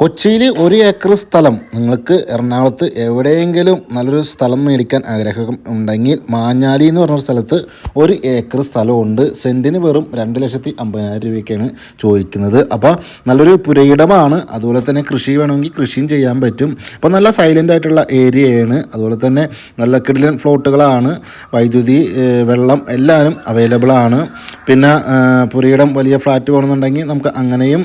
കൊച്ചിയിൽ ഒരു ഏക്കർ സ്ഥലം നിങ്ങൾക്ക് എറണാകുളത്ത് എവിടെയെങ്കിലും നല്ലൊരു സ്ഥലം മേടിക്കാൻ ആഗ്രഹം ഉണ്ടെങ്കിൽ മാഞ്ഞാലി എന്ന് പറഞ്ഞ സ്ഥലത്ത് ഒരു ഏക്കർ സ്ഥലമുണ്ട്. സെന്റിന് വെറും രണ്ട് ലക്ഷത്തി അമ്പതിനായിരം രൂപയ്ക്കാണ് ചോദിക്കുന്നത്. അപ്പോൾ നല്ലൊരു പുരയിടമാണ്. അതുപോലെ തന്നെ കൃഷി വേണമെങ്കിൽ കൃഷിയും ചെയ്യാൻ പറ്റും. അപ്പോൾ നല്ല സൈലന്റ് ആയിട്ടുള്ള ഏരിയയാണ്. അതുപോലെ തന്നെ നല്ല കിടിലൻ ഫ്ലോട്ടുകളാണ് വൈദ്യുതി വെള്ളം എല്ലാവരും അവൈലബിൾ ആണ്. പിന്നെ പുരയിടം വലിയ ഫ്ലാറ്റ് വേണമെന്നുണ്ടെങ്കിൽ നമുക്ക് അങ്ങനെയും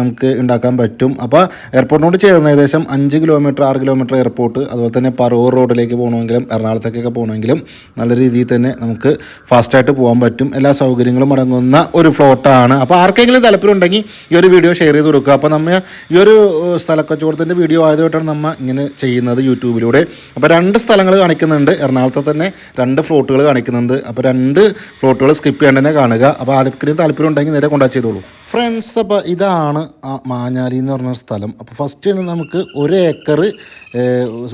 നമുക്ക് ഉണ്ടാക്കാൻ പറ്റും. അപ്പോൾ എയർപോർട്ടിനോട് ചേർന്ന് ഏകദേശം അഞ്ച് കിലോമീറ്റർ ആറ് കിലോമീറ്റർ എയർപോർട്ട് അതുപോലെ തന്നെ പറവൂർ റോഡിലേക്ക് പോകണമെങ്കിലും എറണാകുളത്തേക്കൊക്കെ പോകണമെങ്കിലും നല്ല രീതിയിൽ തന്നെ നമുക്ക് ഫാസ്റ്റായിട്ട് പോകാൻ പറ്റും. എല്ലാ സൗകര്യങ്ങളും അടങ്ങുന്ന ഒരു ഫ്ലോട്ടാണ് അപ്പോൾ ആർക്കെങ്കിലും താല്പര്യം ഉണ്ടെങ്കിൽ ഈ ഒരു വീഡിയോ ഷെയർ ചെയ്ത് കൊടുക്കുക. അപ്പോൾ നമ്മൾ ഈ ഒരു സ്ഥലക്കച്ചവടത്തിന്റെ വീഡിയോ ആയതുകൊണ്ടാണ് നമ്മൾ ഇങ്ങനെ ചെയ്യുന്നത് യൂട്യൂബിലൂടെ. അപ്പോൾ രണ്ട് സ്ഥലങ്ങൾ കാണിക്കുന്നുണ്ട്. എറണാകുളത്തെ തന്നെ രണ്ട് ഫ്ലോട്ടുകൾ കാണിക്കുന്നുണ്ട്. അപ്പോൾ രണ്ട് ഫ്ലോട്ടുകൾ സ്കിപ്പ് ചെയ്യാണ്ട് തന്നെ കാണുക. അപ്പോൾ ആർക്കെങ്കിലും താല്പര്യം ഉണ്ടെങ്കിൽ നേരെ കോൺടാക്ട് ചെയ്തോളൂ. ഫ്രണ്ട്സ് അപ്പോൾ ഇതാണ് ആ മാഞ്ഞാലി എന്ന് പറഞ്ഞ സ്ഥലം. അപ്പോൾ ഫസ്റ്റ് നമുക്ക് ഒരു ഏക്കർ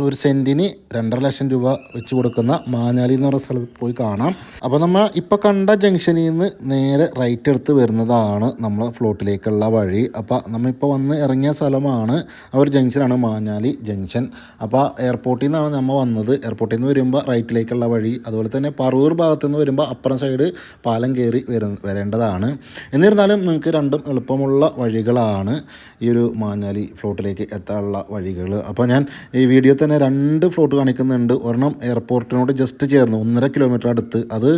ഒരു സെന്റിന് രണ്ടര ലക്ഷം രൂപ വെച്ച് കൊടുക്കുന്ന മാഞ്ഞാലി എന്ന് പറയുന്ന സ്ഥലത്ത് പോയി കാണാം. അപ്പോൾ നമ്മൾ ഇപ്പോൾ കണ്ട ജംഗ്ഷനിൽ നിന്ന് നേരെ റൈറ്റ് എടുത്ത് വരുന്നതാണ് നമ്മൾ ഫ്ലോട്ടിലേക്കുള്ള വഴി. അപ്പോൾ നമ്മളിപ്പോൾ വന്ന് ഇറങ്ങിയ സ്ഥലമാണ് ആ ഒരു ജംഗ്ഷനാണ് മാഞ്ഞാലി ജംഗ്ഷൻ. അപ്പോൾ എയർപോർട്ടിൽ നിന്നാണ് നമ്മൾ വന്നത്. എയർപോർട്ടിൽ നിന്ന് വരുമ്പോൾ റൈറ്റിലേക്കുള്ള വഴി അതുപോലെ തന്നെ പറവൂർ ഭാഗത്തു നിന്ന് വരുമ്പോൾ അപ്പുറം സൈഡ് പാലം കയറി വര വരേണ്ടതാണ്. എന്നിരുന്നാലും നിങ്ങൾക്ക് രണ്ടും എളുപ്പമുള്ള വഴികളാണ് ഈ ഒരു മാഞ്ഞാലി ഫ്ലോട്ടിലേക്ക് എത്താനുള്ള വഴികൾ അപ്പോൾ ഞാൻ ഈ വീഡിയോ തന്നെ രണ്ട് ഫ്ലോട്ട് കാണിക്കുന്നുണ്ട് ഒരെണ്ണം എയർപോർട്ടിനോട് ജസ്റ്റ് ചേർന്ന്. ഒന്നര കിലോമീറ്റർ അടുത്ത്. അത്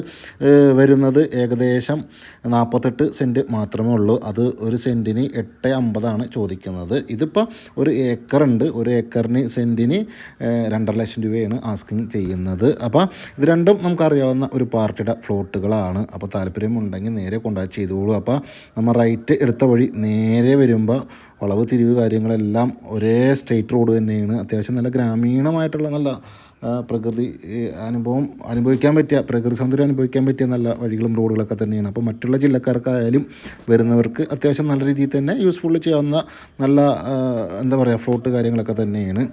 വരുന്നത് ഏകദേശം നാൽപ്പത്തെട്ട് സെന്റ് മാത്രമേ ഉള്ളൂ. അത് ഒരു സെന്റിന് എട്ട് അമ്പതാണ് ചോദിക്കുന്നത്. ഇതിപ്പോൾ ഒരു ഏക്കറുണ്ട് ഒരു ഏക്കറിന് സെന്റിന് രണ്ടര ലക്ഷം രൂപയാണ് ആസ്കിങ് ചെയ്യുന്നത്. അപ്പോൾ ഇത് രണ്ടും നമുക്കറിയാവുന്ന ഒരു പാർട്ടിയുടെ ഫ്ലോട്ടുകളാണ് അപ്പോൾ താല്പര്യമുണ്ടെങ്കിൽ നേരെ കോണ്ടാക്ട് ചെയ്തോളൂ. അപ്പോൾ നമ്മൾ റൈറ്റ് എടുത്ത വഴി നേരെ വരുമ്പോൾ വളവ് തിരിവ് കാര്യങ്ങളെല്ലാം ഒരേ സ്റ്റേറ്റ് റോഡ് തന്നെയാണ്. അത്യാവശ്യം നല്ല ഗ്രാമീണമായിട്ടുള്ള നല്ല പ്രകൃതി അനുഭവം അനുഭവിക്കാൻ പറ്റിയ പ്രകൃതി സൗന്ദര്യം അനുഭവിക്കാൻ പറ്റിയ നല്ല വഴികളും റോഡുകളൊക്കെ തന്നെയാണ്. അപ്പോൾ മറ്റുള്ള ജില്ലക്കാർക്കായാലും വരുന്നവർക്ക് അത്യാവശ്യം നല്ല രീതിയിൽ തന്നെ യൂസ്ഫുൾ ചെയ്യാവുന്ന നല്ല എന്താ പറയുക ഫ്ലോട്ട് കാര്യങ്ങളൊക്കെ തന്നെയാണ്.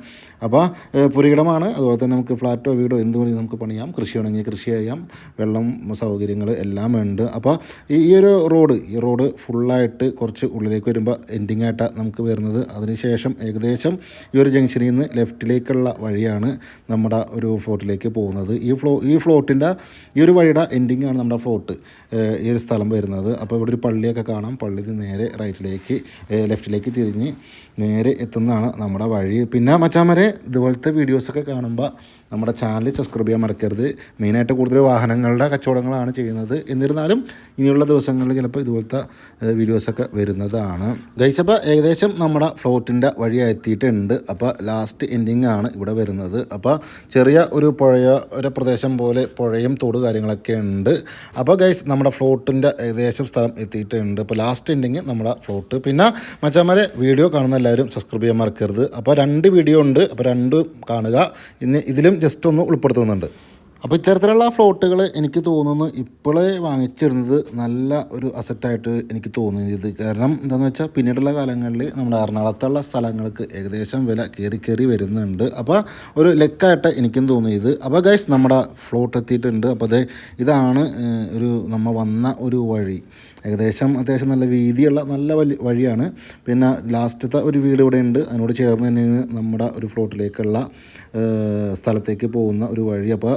അപ്പോൾ പുരയിടമാണ്. അതുപോലെ തന്നെ നമുക്ക് ഫ്ലാറ്റോ വീടോ എന്ത് വേണമെങ്കിലും നമുക്ക് പണിയാം. കൃഷി വേണമെങ്കിൽ കൃഷി ചെയ്യാം. വെള്ളം സൗകര്യങ്ങൾ എല്ലാം ഉണ്ട്. അപ്പോൾ ഈ ഒരു റോഡ് ഈ റോഡ് ഫുള്ളായിട്ട് കുറച്ച് ഉള്ളിലേക്ക് വരുമ്പോൾ എൻഡിങ് ആയിട്ടാണ് നമുക്ക് വരുന്നത്. അതിനുശേഷം ഏകദേശം ഈ ഒരു ജംഗ്ഷനിൽ നിന്ന് ലെഫ്റ്റിലേക്കുള്ള വഴിയാണ് നമ്മുടെ ഒരു ഫ്ലോട്ടിലേക്ക് പോകുന്നത്. ഈ ഫ്ലോ ഈ ഫ്ലോട്ടിന്റെ ഈ ഒരു വഴിയുടെ എൻഡിങ് ആണ് നമ്മുടെ ഫ്ലോട്ട് ഈ ഒരു സ്ഥലം വരുന്നത്. അപ്പോൾ ഇവിടെ ഒരു പള്ളിയൊക്കെ കാണാം. പള്ളിയിൽ നേരെ റൈറ്റിലേക്ക് ലെഫ്റ്റിലേക്ക് തിരിഞ്ഞ് നേരെ എത്തുന്നതാണ് നമ്മുടെ വഴി. പിന്നെ മച്ചാമരെ ഇതുപോലത്തെ വീഡിയോസൊക്കെ കാണുമ്പോൾ നമ്മുടെ ചാനൽ സബ്സ്ക്രൈബ് ചെയ്യാൻ മറക്കരുത്. മെയിനായിട്ട് കൂടുതൽ വാഹനങ്ങളുടെ കച്ചവടങ്ങളാണ് ചെയ്യുന്നത്. എന്നിരുന്നാലും ഇനിയുള്ള ദിവസങ്ങളിൽ ചിലപ്പോൾ ഇതുപോലത്തെ വീഡിയോസൊക്കെ വരുന്നതാണ്. ഗൈസപ്പ ഏകദേശം നമ്മുടെ ഫ്ലോട്ടിന്റെ വഴി എത്തിയിട്ടുണ്ട്. അപ്പോൾ ലാസ്റ്റ് എൻഡിങ് ആണ് ഇവിടെ വരുന്നത്. അപ്പോൾ ചെറിയ ഒരു പുഴയ ഒരു പ്രദേശം പോലെ പുഴയും തോട് കാര്യങ്ങളൊക്കെ ഉണ്ട്. അപ്പോൾ ഗൈസ് നമ്മുടെ ഫ്ലോട്ടിന്റെ ഏകദേശം സ്ഥലം എത്തിയിട്ടുണ്ട്. അപ്പോൾ ലാസ്റ്റ് എൻഡിങ് നമ്മുടെ ഫ്ലോട്ട് പിന്നെ മച്ചാമാരെ വീഡിയോ കാണുന്ന എല്ലാവരും സബ്സ്ക്രൈബ് ചെയ്യാൻ മറക്കരുത്. അപ്പോൾ രണ്ട് വീഡിയോ ഉണ്ട്. അപ്പോൾ രണ്ടും കാണുക. ഇന്ന് ഇതിലും ജസ്റ്റ് ഒന്ന് ഉൾപ്പെടുത്തുന്നുണ്ട്. അപ്പോൾ ഇത്തരത്തിലുള്ള ഫ്ലോട്ടുകൾ എനിക്ക് തോന്നുന്നു ഇപ്പോഴേ വാങ്ങിച്ചിരുന്നത് നല്ല ഒരു അസറ്റായിട്ട് എനിക്ക് തോന്നിയത്. കാരണം എന്താണെന്ന് വെച്ചാൽ പിന്നീടുള്ള കാലങ്ങളിൽ നമ്മുടെ എറണാകുളത്തുള്ള സ്ഥലങ്ങൾക്ക് ഏകദേശം വില കയറി കയറി വരുന്നുണ്ട്. അപ്പോൾ ഒരു ലെക്കായിട്ട് എനിക്കും തോന്നിയത്. അപ്പോൾ ഗൈസ് നമ്മുടെ ഫ്ലോട്ട് എത്തിയിട്ടുണ്ട്. അപ്പോൾ അതെ ഇതാണ് ഒരു നമ്മൾ വന്ന ഒരു വഴി. ഏകദേശം അത്യാവശ്യം നല്ല വീതിയുള്ള നല്ല വലിയ വഴിയാണ്. പിന്നെ ലാസ്റ്റത്തെ ഒരു വീട് ഇവിടെ ഉണ്ട്. അതിനോട് ചേർന്ന് തന്നെയാണ് നമ്മുടെ ഒരു ഫ്ലോട്ടിലേക്കുള്ള സ്ഥലത്തേക്ക് പോകുന്ന ഒരു വഴി. അപ്പോൾ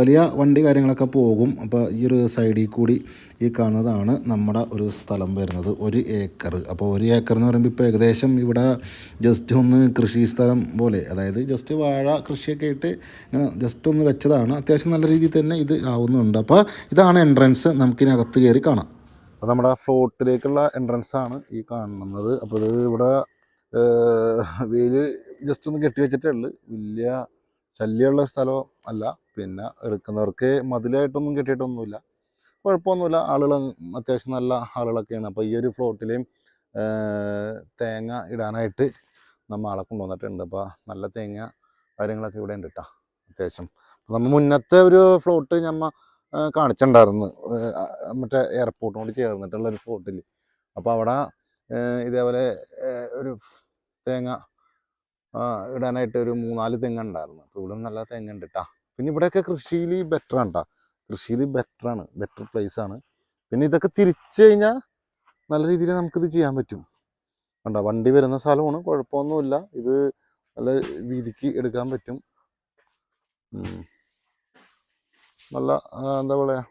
വലിയ വണ്ടി കാര്യങ്ങളൊക്കെ പോകും. അപ്പോൾ ഈ ഒരു സൈഡിൽ കൂടി ഈ കാണുന്നതാണ് നമ്മുടെ ഒരു സ്ഥലം വരുന്നത്. ഒരു ഏക്കർ അപ്പോൾ ഒരു ഏക്കർ എന്ന് പറയുമ്പോൾ ഇപ്പോൾ ഏകദേശം ഇവിടെ ജസ്റ്റ് ഒന്ന് കൃഷി സ്ഥലം പോലെ അതായത് ജസ്റ്റ് വാഴ കൃഷിയൊക്കെ ആയിട്ട് ഇങ്ങനെ ജസ്റ്റ് ഒന്ന് വെച്ചതാണ്. അത്യാവശ്യം നല്ല രീതിയിൽ തന്നെ ഇത് ആവുന്നുണ്ട്. അപ്പോൾ ഇതാണ് എൻട്രൻസ് നമുക്കിനകത്ത് കയറി കാണാം. അപ്പോൾ നമ്മുടെ ഫ്ലോട്ടിലേക്കുള്ള എൻട്രൻസ് ആണ് ഈ കാണുന്നത്. അപ്പോൾ ഇത് ഇവിടെ വെയിൽ ജസ്റ്റ് ഒന്ന് കെട്ടി വെച്ചിട്ടേ ഉള്ളൂ. വലിയ ശല്യമുള്ള സ്ഥലം അല്ല. പിന്നെ എടുക്കുന്നവർക്ക് മതിലായിട്ടൊന്നും കെട്ടിയിട്ടൊന്നുമില്ല. കുഴപ്പമൊന്നുമില്ല. ആളുകൾ അത്യാവശ്യം നല്ല ആളുകളൊക്കെയാണ്. അപ്പോൾ ഈ ഒരു ഫ്ലോട്ടിലെയും തേങ്ങ ഇടാനായിട്ട് നമ്മൾ ആളെ കൊണ്ടുവന്നിട്ടുണ്ട്. അപ്പോൾ നല്ല തേങ്ങ കാര്യങ്ങളൊക്കെ ഇവിടെ ഉണ്ട് കേട്ടോ അത്യാവശ്യം. നമ്മൾ മുന്നത്തെ ഒരു ഫ്ലോട്ട് ഞമ്മ കാണിച്ചിട്ടുണ്ടായിരുന്നു. മറ്റേ എയർപോർട്ടിനോട് ചേർന്നിട്ടുള്ള ഒരു ഫോട്ടിൽ അപ്പോൾ അവിടെ ഇതേപോലെ ഒരു തേങ്ങ ഇടാനായിട്ട് ഒരു മൂന്നാൽ തെങ്ങ് ഉണ്ടായിരുന്നു. അപ്പോൾ ഇവിടെ നല്ല തെങ്ങ് ഉണ്ട് കേട്ടോ പിന്നെ ഇവിടെയൊക്കെ കൃഷിയിൽ ബെറ്റർ ആണ് കേട്ടോ കൃഷിയിൽ ബെറ്റർ ആണ്. ബെറ്റർ പ്ലേസ് ആണ്. പിന്നെ ഇതൊക്കെ തിരിച്ചു കഴിഞ്ഞാൽ നല്ല രീതിയിൽ നമുക്കിത് ചെയ്യാൻ പറ്റും. കണ്ടോ? വണ്ടി വരുന്ന സ്ഥലമാണ്. കുഴപ്പമൊന്നുമില്ല. ഇത് നല്ല വീതിക്ക് എടുക്കാൻ പറ്റും. നല്ല എന്താ പറയുക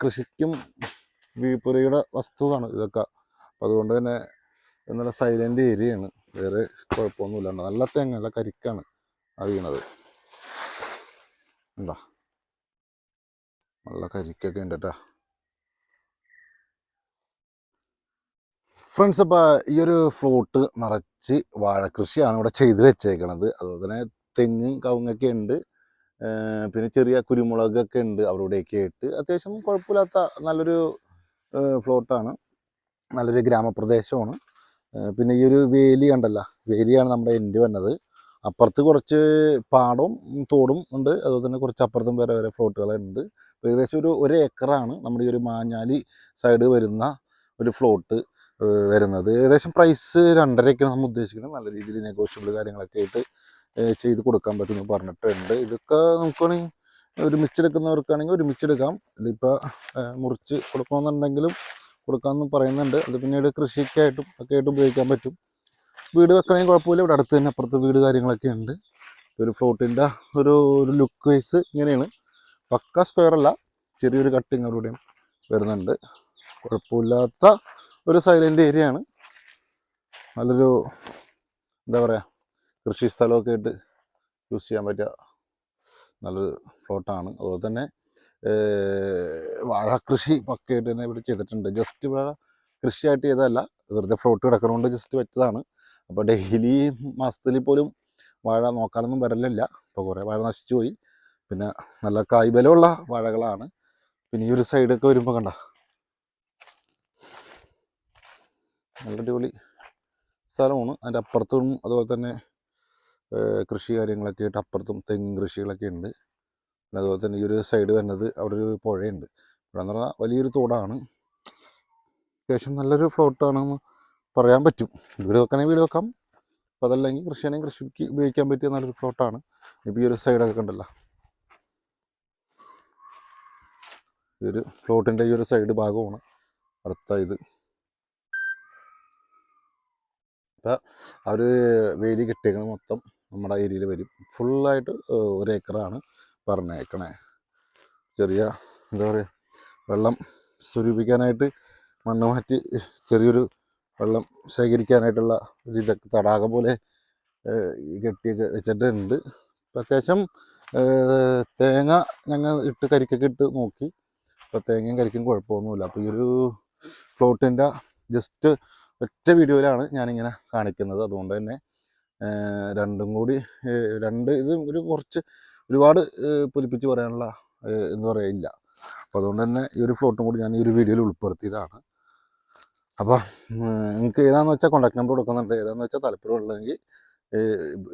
കൃഷിക്കും വീപ്പുരയുടെ വസ്തുവാണ് ഇതൊക്കെ. അപ്പം അതുകൊണ്ട് തന്നെ നല്ല സൈലന്റ് ഏരിയയാണ്. വേറെ കുഴപ്പമൊന്നുമില്ല? നല്ല തേങ്ങ നല്ല കരിക്കാണ് ആ വീണത്. ഉണ്ടോ? നല്ല കരിക്കൊക്കെ ഉണ്ട് കേട്ടോ. ഫ്രണ്ട്സ് അപ്പോൾ ഈ ഒരു ഫ്ലോട്ട് നിറച്ച് വാഴക്കൃഷിയാണ് ഇവിടെ ചെയ്ത് വെച്ചേക്കണത്. അതുപോലെ തന്നെ തെങ്ങും കവുങ്ങൊക്കെ ഉണ്ട്. പിന്നെ ചെറിയ കുരുമുളകൊക്കെ ഉണ്ട് അവരുടെയൊക്കെ ആയിട്ട് അത്യാവശ്യം കുഴപ്പമില്ലാത്ത നല്ലൊരു ഫ്ലോട്ടാണ്. നല്ലൊരു ഗ്രാമപ്രദേശമാണ്. പിന്നെ ഈ ഒരു വേലി കണ്ടല്ല? വേലിയാണ് നമ്മുടെ എന്റെ വന്നത്. അപ്പുറത്ത് കുറച്ച് പാടവും തോടും ഉണ്ട്. അതുപോലെ തന്നെ കുറച്ച് അപ്പുറത്തും വേറെ വേറെ ഫ്ലോട്ടുകളുണ്ട് ഏകദേശം ഒരു ഒരു ഏക്കറാണ് നമ്മുടെ ഈ ഒരു മാഞ്ഞാലി സൈഡ് വരുന്ന ഒരു ഫ്ലോട്ട് വരുന്നത്. ഏകദേശം പ്രൈസ് രണ്ടരയൊക്കെയാണ് നമ്മൾ ഉദ്ദേശിക്കുന്നത്. നല്ല രീതിയിൽ നെഗോഷ്യബിൾ കാര്യങ്ങളൊക്കെ ആയിട്ട് ചെയ്ത് കൊടുക്കാൻ പറ്റുമെന്ന് പറഞ്ഞിട്ടുണ്ട് ഇതൊക്കെ നമുക്കാണെങ്കിൽ ഒരുമിച്ചെടുക്കുന്നവർക്കാണെങ്കിൽ ഒരുമിച്ചെടുക്കാം ഇതിപ്പോൾ മുറിച്ച് കൊടുക്കണമെന്നുണ്ടെങ്കിലും കൊടുക്കാമെന്ന് പറയുന്നുണ്ട്. അത് പിന്നീട് കൃഷിക്കായിട്ടും ഒക്കെ ആയിട്ട് ഉപയോഗിക്കാൻ പറ്റും. വീട് വെക്കണമെങ്കിൽ കുഴപ്പമില്ല. ഇവിടെ അടുത്ത് തന്നെ അപ്പുറത്ത് വീട് കാര്യങ്ങളൊക്കെ ഉണ്ട്. ഒരു ഫ്ലോട്ടിന്റെ ഒരു ഒരു ലുക്ക് വൈസ് ഇങ്ങനെയാണ്. പക്ക സ്ക്വയർ അല്ല. ചെറിയൊരു കട്ടിങ് അവരുടെയും വരുന്നുണ്ട്. കുഴപ്പമില്ലാത്ത ഒരു സൈലന്റ് ഏരിയ ആണ്. നല്ലൊരു എന്താ പറയുക കൃഷി സ്ഥലമൊക്കെ ആയിട്ട് യൂസ് ചെയ്യാൻ പറ്റിയ നല്ലൊരു പ്ലോട്ടാണ് അതുപോലെ തന്നെ വാഴ കൃഷി പക്കയായിട്ട് തന്നെ ഇവിടെ ചെയ്തിട്ടുണ്ട്. ജസ്റ്റ് വാഴ കൃഷിയായിട്ട് ചെയ്തതല്ല വെറുതെ ഫ്ലോട്ട് കിടക്കുന്നതുകൊണ്ട് ജസ്റ്റ് വെച്ചതാണ്. അപ്പോൾ ഡെയിലി മാസത്തിൽ പോലും വാഴ നോക്കാനൊന്നും വരലില്ല. അപ്പോൾ കുറേ വാഴ നശിച്ചു പോയി. പിന്നെ നല്ല കായ്ബലമുള്ള വാഴകളാണ്. പിന്നെ ഈ ഒരു സൈഡൊക്കെ വരുമ്പോൾ കണ്ട? നല്ല അടിപൊളി സ്ഥലമാണ്. അതിന്റെ അപ്പുറത്തും അതുപോലെ തന്നെ കൃഷി കാര്യങ്ങളൊക്കെ ആയിട്ട് അപ്പുറത്തും തെങ്ങ് കൃഷികളൊക്കെ ഉണ്ട്. പിന്നെ അതുപോലെ തന്നെ ഈ ഒരു സൈഡ് വരുന്നത് അവിടെ ഒരു പുഴയുണ്ട്. ഇവിടെ എന്ന് പറഞ്ഞാൽ വലിയൊരു തോടാണ്. അത്യാവശ്യം നല്ലൊരു ഫ്ലോട്ടാണെന്ന് പറയാൻ പറ്റും. വീട് വെക്കണമെങ്കിൽ വീട് വെക്കാം. അപ്പോൾ അതല്ലെങ്കിൽ കൃഷിയാണെങ്കിൽ കൃഷിക്ക് ഉപയോഗിക്കാൻ പറ്റിയ നല്ലൊരു ഫ്ലോട്ടാണ് ഇപ്പോൾ ഈ ഒരു സൈഡൊക്കെ കണ്ടല്ലോ ഈ ഒരു ഫ്ലോട്ടിന്റെ ഈ ഒരു സൈഡ് ഭാഗമാണ് അടുത്ത ഇത്. അപ്പോൾ ആ ഒരു വേലി കെട്ടിയേക്കണ മൊത്തം. നമ്മുടെ ഏരിയയിൽ വരും. ഫുള്ളായിട്ട് ഒരു ഏക്കറാണ് പറഞ്ഞേക്കണേ. ചെറിയ എന്താ പറയുക വെള്ളം സ്വരൂപിക്കാനായിട്ട് മണ്ണ് മാറ്റി ചെറിയൊരു വെള്ളം ശേഖരിക്കാനായിട്ടുള്ള ഒരു ഇതൊക്കെ തടാകം പോലെ കെട്ടിയൊക്കെ വെച്ചിട്ടുണ്ട്. അപ്പം അത്യാവശ്യം തേങ്ങ ഞങ്ങൾ ഇട്ട് കരിക്കൊക്കെ ഇട്ട് നോക്കി. അപ്പോൾ തേങ്ങയും കരിക്കും കുഴപ്പമൊന്നുമില്ല. അപ്പോൾ ഈ ഒരു പ്ലോട്ടിന്റെ ജസ്റ്റ് ഒറ്റ വീഡിയോയിലാണ് ഞാനിങ്ങനെ കാണിക്കുന്നത്. അതുകൊണ്ട് തന്നെ രണ്ടും കൂടി രണ്ട് ഇത് ഒരു കുറച്ച് ഒരുപാട് പൊലിപ്പിച്ച് പറയാനുള്ള എന്ന് പറയില്ല അപ്പോൾ അതുകൊണ്ട് തന്നെ ഈ ഒരു ഫ്ലോട്ടും കൂടി ഞാൻ ഈ ഒരു വീഡിയോയിൽ ഉൾപ്പെടുത്തിയതാണ്. അപ്പോൾ നിങ്ങൾക്ക് ഏതാണെന്ന് വെച്ചാൽ കോൺടാക്ട് നമ്പർ കൊടുക്കുന്നുണ്ട്. ഏതാണെന്ന് വെച്ചാൽ താല്പര്യമുള്ളതെങ്കിൽ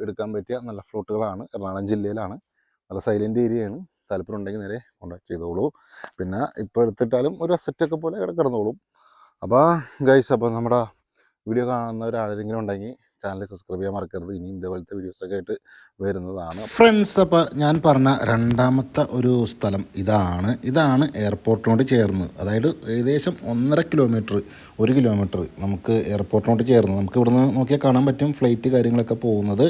എടുക്കാൻ പറ്റിയ നല്ല ഫ്ലോട്ടുകളാണ് എറണാകുളം ജില്ലയിലാണ്. നല്ല സൈലന്റ് ഏരിയയാണ് താല്പര്യം ഉണ്ടെങ്കിൽ നേരെ കോൺടാക്ട് ചെയ്തോളൂ. പിന്നെ ഇപ്പോൾ എടുത്തിട്ടാലും ഒരു അസറ്റൊക്കെ പോലെ കിടന്നോളും. അപ്പോൾ ഗൈസ് അപ്പോൾ നമ്മുടെ വീഡിയോ കാണുന്നവരാരെങ്കിലും ഉണ്ടെങ്കിൽ ചാനൽ സബ്സ്ക്രൈബ് ചെയ്യാൻ മറക്കരുത്. ഇനിയും ഇതേപോലത്തെ വീഡിയോസൊക്കെ ആയിട്ട് വരുന്നതാണ്. ഫ്രണ്ട്സ് അപ്പോൾ ഞാൻ പറഞ്ഞ രണ്ടാമത്തെ ഒരു സ്ഥലം ഇതാണ്. ഇതാണ് എയർപോർട്ടിനോട് ചേർന്ന് അതായത് ഏകദേശം ഒന്നര കിലോമീറ്റർ ഒരു കിലോമീറ്റർ നമുക്ക് എയർപോർട്ടിനോട് ചേർന്ന് നമുക്ക് ഇവിടുന്ന് നോക്കിയാൽ കാണാൻ പറ്റും ഫ്ലൈറ്റ് കാര്യങ്ങളൊക്കെ പോകുന്നത്.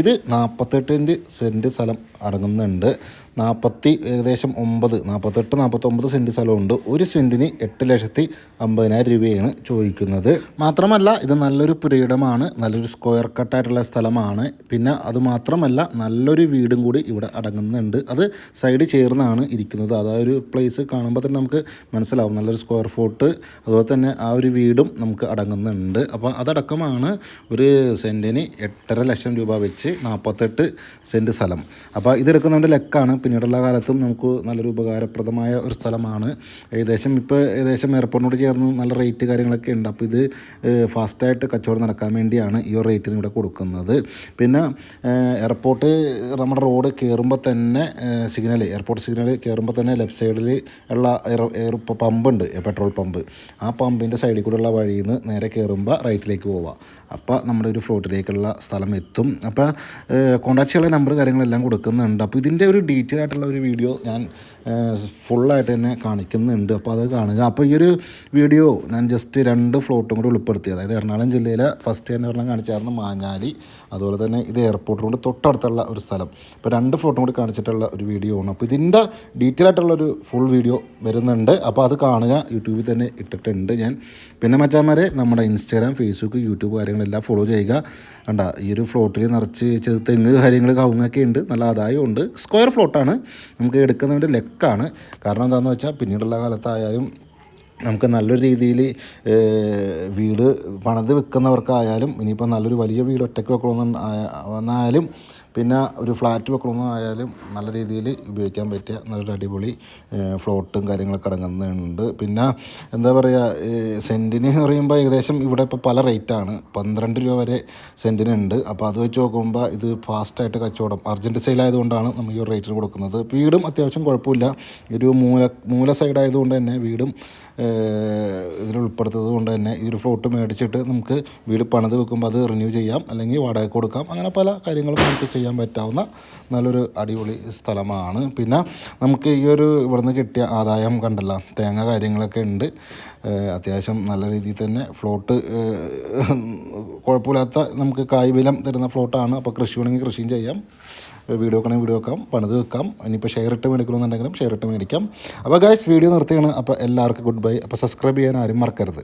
ഇത് നാൽപ്പത്തെട്ടിന്റെ സെന്റ് സ്ഥലം അടങ്ങുന്നുണ്ട്. നാൽപ്പത്തി ഏകദേശം ഒമ്പത് നാൽപ്പത്തെട്ട് നാൽപ്പത്തൊമ്പത് സെന്റ് സ്ഥലമുണ്ട്. ഒരു സെന്റിന് എട്ട് ലക്ഷത്തി അമ്പതിനായിരം രൂപയാണ് ചോദിക്കുന്നത്. മാത്രമല്ല ഇത് നല്ലൊരു പുരയിടമാണ്. നല്ലൊരു സ്ക്വയർ കട്ടായിട്ടുള്ള സ്ഥലമാണ്. പിന്നെ അത് മാത്രമല്ല നല്ലൊരു വീടും കൂടി ഇവിടെ അടങ്ങുന്നുണ്ട്. അത് സൈഡ് ചേർന്നാണ് ഇരിക്കുന്നത്. അത് ഒരു പ്ലേസ് കാണുമ്പോൾ തന്നെ നമുക്ക് മനസ്സിലാവും. നല്ലൊരു സ്ക്വയർ ഫോട്ട് അതുപോലെ തന്നെ ആ ഒരു വീടും നമുക്ക് അടങ്ങുന്നുണ്ട്. അപ്പോൾ അതടക്കമാണ് ഒരു സെന്റിന് എട്ടര ലക്ഷം രൂപ വെച്ച് നാൽപ്പത്തെട്ട് സെന്റ് സ്ഥലം. അപ്പോൾ ഇതെടുക്കുന്നതിന്റെ ലെക്കാണ്. പിന്നീടുള്ള കാലത്തും നമുക്ക് നല്ലൊരു ഉപകാരപ്രദമായ ഒരു സ്ഥലമാണ്. ഏകദേശം ഇപ്പോൾ ഏകദേശം എയർപോർട്ടിനോട് ചേർന്ന് നല്ല റേറ്റ് കാര്യങ്ങളൊക്കെ ഉണ്ട്. അപ്പോൾ ഇത് ഫാസ്റ്റായിട്ട് കച്ചവടം നടക്കാൻ വേണ്ടിയാണ് ഈ ഒരു റേറ്റിന് ഇവിടെ കൊടുക്കുന്നത്. പിന്നെ എയർപോർട്ട് നമ്മുടെ റോഡ് കയറുമ്പോൾ തന്നെ സിഗ്നൽ എയർപോർട്ട് സിഗ്നൽ കയറുമ്പോൾ തന്നെ ലെഫ്റ്റ് സൈഡിൽ ഉള്ള എയർ പമ്പ് പമ്പുണ്ട് പെട്രോൾ പമ്പ് ആ പമ്പിന്റെ സൈഡിൽ കൂടെയുള്ള വഴിയിൽ നിന്ന് നേരെ കയറുമ്പോൾ റൈറ്റിലേക്ക് പോവുക അപ്പോൾ നമ്മുടെ ഒരു ഫ്ലോട്ടിലേക്കുള്ള സ്ഥലം എത്തും. അപ്പോൾ കോൺടാക്ട് ചെയ്യാനുള്ള നമ്പർ കാര്യങ്ങളെല്ലാം കൊടുക്കുന്നുണ്ട്. അപ്പോൾ ഇതിന്റെ ഒരു ഡീറ്റെയിൽ ആയിട്ടുള്ള ഒരു വീഡിയോ ഞാൻ ഫുള്ളായിട്ട് തന്നെ കാണിക്കുന്നുണ്ട്. അപ്പോൾ അത് കാണുക. അപ്പോൾ ഈ ഒരു വീഡിയോ ഞാൻ ജസ്റ്റ് രണ്ട് ഫ്ലോട്ടും കൂടി ഉൾപ്പെടുത്തി. അതായത് എറണാകുളം ജില്ലയിലെ ഫസ്റ്റ് തന്നെ ഒരെണ്ണം കാണിച്ചായിരുന്നു മാഞ്ഞാലി. അതുപോലെ തന്നെ ഇത് എയർപോർട്ട് കൊണ്ട് തൊട്ടടുത്തുള്ള ഒരു സ്ഥലം. അപ്പോൾ രണ്ട് ഫ്ലോട്ടും കൂടി കാണിച്ചിട്ടുള്ള ഒരു വീഡിയോ ആണ്. അപ്പോൾ ഇതിന്റെ ഡീറ്റെയിൽ ആയിട്ടുള്ള ഒരു ഫുൾ വീഡിയോ വരുന്നുണ്ട്. അപ്പോൾ അത് കാണുക. യൂട്യൂബിൽ തന്നെ ഇട്ടിട്ടുണ്ട് ഞാൻ. പിന്നെ മച്ചാന്മാരെ നമ്മുടെ ഇൻസ്റ്റാഗ്രാം ഫേസ്ബുക്ക് യൂട്യൂബ് കാര്യങ്ങളെല്ലാം ഫോളോ ചെയ്യുക. കണ്ട ഈ ഒരു ഫ്ലോട്ടിൽ നിറച്ച് തെങ്ങ് കാര്യങ്ങൾ കവുങ്ങൊക്കെ ഉണ്ട്. നല്ല ആദായമുണ്ട് സ്ക്വയർ ഫ്ലോട്ടാണ് നമുക്ക് എടുക്കുന്നതിന്റെ ലെക്കാണ്. കാരണം എന്താണെന്ന് വെച്ചാൽ പിന്നീടുള്ള കാലത്തായാലും നമുക്ക് നല്ലൊരു രീതിയിൽ വീട് പണിത് വെക്കുന്നവർക്കായാലും ഇനിയിപ്പോൾ നല്ലൊരു വലിയ വീട് ഒറ്റയ്ക്ക് വെക്കണമെന്ന് വന്നാലും പിന്നെ ഒരു ഫ്ലാറ്റ് വെക്കണമെന്നായാലും നല്ല രീതിയിൽ ഉപയോഗിക്കാൻ പറ്റിയ നല്ലൊരു അടിപൊളി ഫ്ലോട്ടും കാര്യങ്ങളൊക്കെ അടങ്ങുന്നുണ്ട്. പിന്നെ എന്താ പറയുക സെന്റിന് എന്ന് പറയുമ്പോൾ ഏകദേശം ഇവിടെ ഇപ്പോൾ പല റേറ്റാണ് പന്ത്രണ്ട് രൂപ വരെ സെന്റിനുണ്ട് അപ്പോൾ അത് വെച്ച് നോക്കുമ്പോൾ ഇത് ഫാസ്റ്റായിട്ട് കച്ചവടം അർജന്റ് സെയിൽ ആയതുകൊണ്ടാണ് നമ്മൾ ഈ ഒരു റേറ്റിന് കൊടുക്കുന്നത്. വീടും അത്യാവശ്യം കുഴപ്പമില്ല. ഒരു മൂല മൂല സൈഡായതുകൊണ്ട് തന്നെ വീടും ഇതിൽ ഉൾപ്പെടുത്തത് കൊണ്ട് തന്നെ ഈ ഒരു ഫ്ലോട്ട് മേടിച്ചിട്ട് നമുക്ക് വീട് പണിത് വെക്കുമ്പോൾ അത് റിന്യൂ ചെയ്യാം അല്ലെങ്കിൽ വാടക കൊടുക്കാം. അങ്ങനെ പല കാര്യങ്ങളും നമുക്ക് ചെയ്യാൻ പറ്റാവുന്ന നല്ലൊരു അടിപൊളി സ്ഥലമാണ്. പിന്നെ നമുക്ക് ഈ ഒരു ഇവിടുന്ന് കിട്ടിയ ആദായം കണ്ടല്ല തേങ്ങ കാര്യങ്ങളൊക്കെ ഉണ്ട്. അത്യാവശ്യം നല്ല രീതിയിൽ തന്നെ ഫ്ലോട്ട് കുഴപ്പമില്ലാത്ത നമുക്ക് കായ് ബലം തരുന്ന ഫ്ലോട്ടാണ് അപ്പോൾ കൃഷി വേണമെങ്കിൽ കൃഷിയും ചെയ്യാം. വീഡിയോ വെക്കണമെങ്കിൽ വീഡിയോ വെക്കാം പണിത് വെക്കാം. ഇനിയിപ്പോൾ ഷെയർ ഇട്ട് മേടിക്കണമെന്നുണ്ടെങ്കിലും ഷെയർ ഇട്ട് മേടിക്കാം. അപ്പോൾ ഗായ്സ് വീഡിയോ നിർത്തിയാണ് അപ്പോൾ എല്ലാവർക്കും ഗുഡ് ബൈ അപ്പോൾ സബ്സ്ക്രൈബ് ചെയ്യാൻ ആരും മറക്കരുത്.